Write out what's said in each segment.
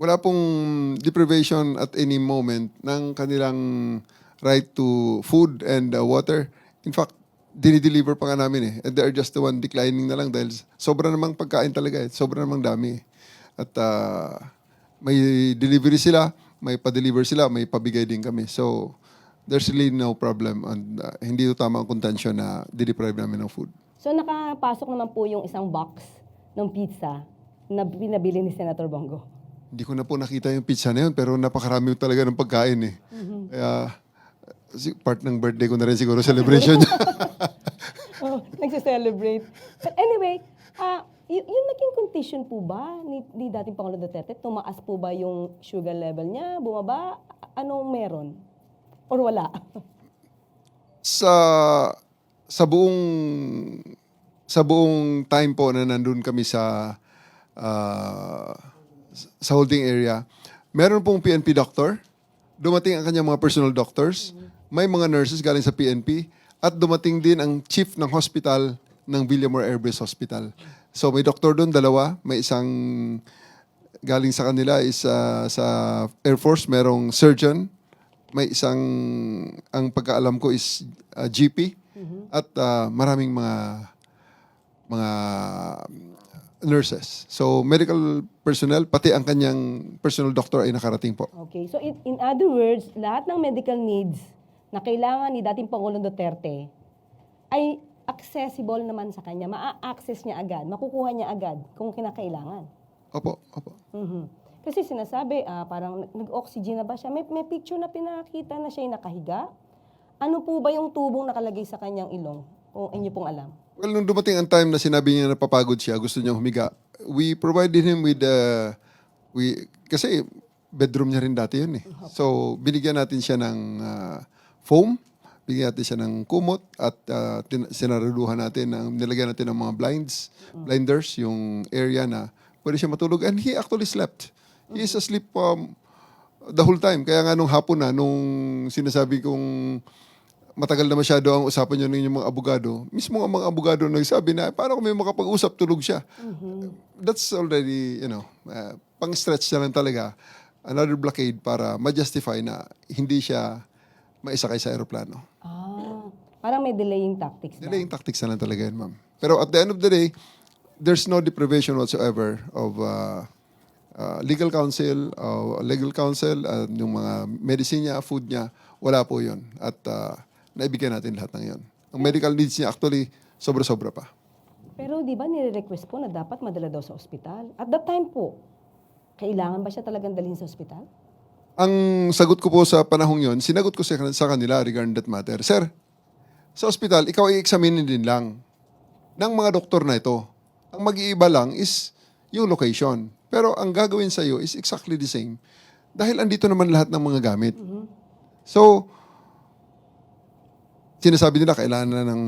wala pong deprivation at any moment ng kanilang right to food and uh, water. In fact, dinideliver pa nga namin eh. And they're just the one declining na lang dahil sobra namang pagkain talaga eh. Sobra namang dami eh. At uh, may delivery sila, may pa-deliver sila, may pabigay din kami. So, there's really no problem. And uh, hindi ito tama ang contention na dideprive namin ng food. So nakapasok naman po yung isang box ng pizza na pinabili ni Senator Bongo. Hindi ko na po nakita yung pizza na yun, pero napakarami talaga ng pagkain eh. Kaya, si- part ng birthday ko na rin siguro celebration niya. oh, nagse-celebrate. But anyway, ah y- yung naging condition po ba ni, ni dating Pangulo Duterte, tumaas po ba yung sugar level niya? Bumaba? Anong meron? Or wala? sa sa buong sa buong time po na nandun kami sa ah, sa holding area, meron pong PNP doctor, dumating ang kanyang mga personal doctors, may mga nurses galing sa PNP, at dumating din ang chief ng hospital ng Villamor Air Base Hospital. So may doktor doon, dalawa, may isang galing sa kanila is ah, sa Air Force, merong surgeon, may isang, ang pagkaalam ko is ah, GP, at ah, maraming mga mga nurses. So medical personnel, pati ang kanyang personal doctor ay nakarating po. Okay, so in, in other words, lahat ng medical needs na kailangan ni dating Pangulong Duterte ay accessible naman sa kanya. Ma-access niya agad, makukuha niya agad kung kinakailangan. Opo, opo. Mhm. Kasi sinasabi, ah, parang nag- nag-oxygen na ba siya? May, may picture na pinakita na siya yung nakahiga. Ano po ba yung tubong nakalagay sa kanyang ilong? Kung inyo pong alam. Well, nung dumating ang time na sinabi niya napapagod siya, gusto niya humiga, we provided him with uh, we kasi bedroom niya rin dati yun eh. So, binigyan natin siya ng uh, foam, bigyan natin siya ng kumot at uh, sinaraduhan natin, ng, nilagyan natin ng mga blinds, blinders, yung area na pwede siya matulog. And he actually slept. He is asleep um, the whole time. Kaya nga nung hapon na, nung sinasabi kong matagal na masyado ang usapan niyo ng inyong mga abogado, mismo ang mga abogado nagsabi na para kung may makapag-usap, tulog siya. That's already, you know, uh, pang-stretch na lang talaga. Another blockade para ma-justify na hindi siya maisakay sa aeroplano. Ah, parang may delaying tactics ba? Delaying tactics na lang talaga yun, ma'am. Pero at the end of the day, there's no deprivation whatsoever of uh, uh, legal counsel, uh, legal counsel, uh, yung mga medicine niya, food niya, wala po yun. At uh, naibigyan natin lahat ng yun. Ang medical needs niya actually, sobra-sobra pa. Pero di ba nire-request po na dapat madala daw sa ospital? At that time po, kailangan ba siya talagang dalhin sa ospital? Ang sagot ko po sa panahong yon, sinagot ko sa, sa kanila regarding that matter, Sir, sa ospital, ikaw i-examine din lang ng mga doktor na ito. Ang mag-iiba lang is yung location. Pero ang gagawin sa iyo is exactly the same. Dahil andito naman lahat ng mga gamit. So, sinasabi nila kailangan na ng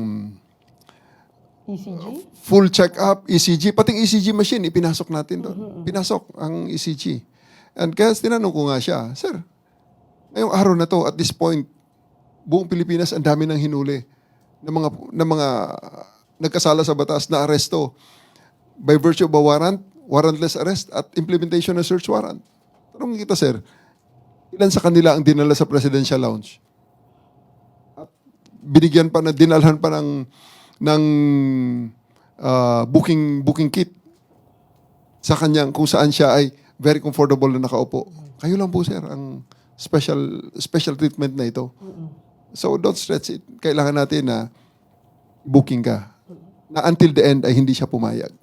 ECG? full check-up, ECG, pating ECG machine, ipinasok natin doon. Pinasok ang ECG. And kaya tinanong ko nga siya, Sir, ngayong araw na to, at this point, buong Pilipinas, ang dami ng hinuli ng mga, ng mga nagkasala sa batas na aresto by virtue of a warrant, warrantless arrest, at implementation ng search warrant. Tanong kita, Sir, ilan sa kanila ang dinala sa presidential lounge? Binigyan pa na, dinalhan pa ng, ng ah, booking booking kit sa kanyang kung saan siya ay very comfortable na nakaupo. Kayo lang po sir ang special special treatment na ito. So don't stretch it. Kailangan natin na booking ka. Na until the end ay hindi siya pumayag.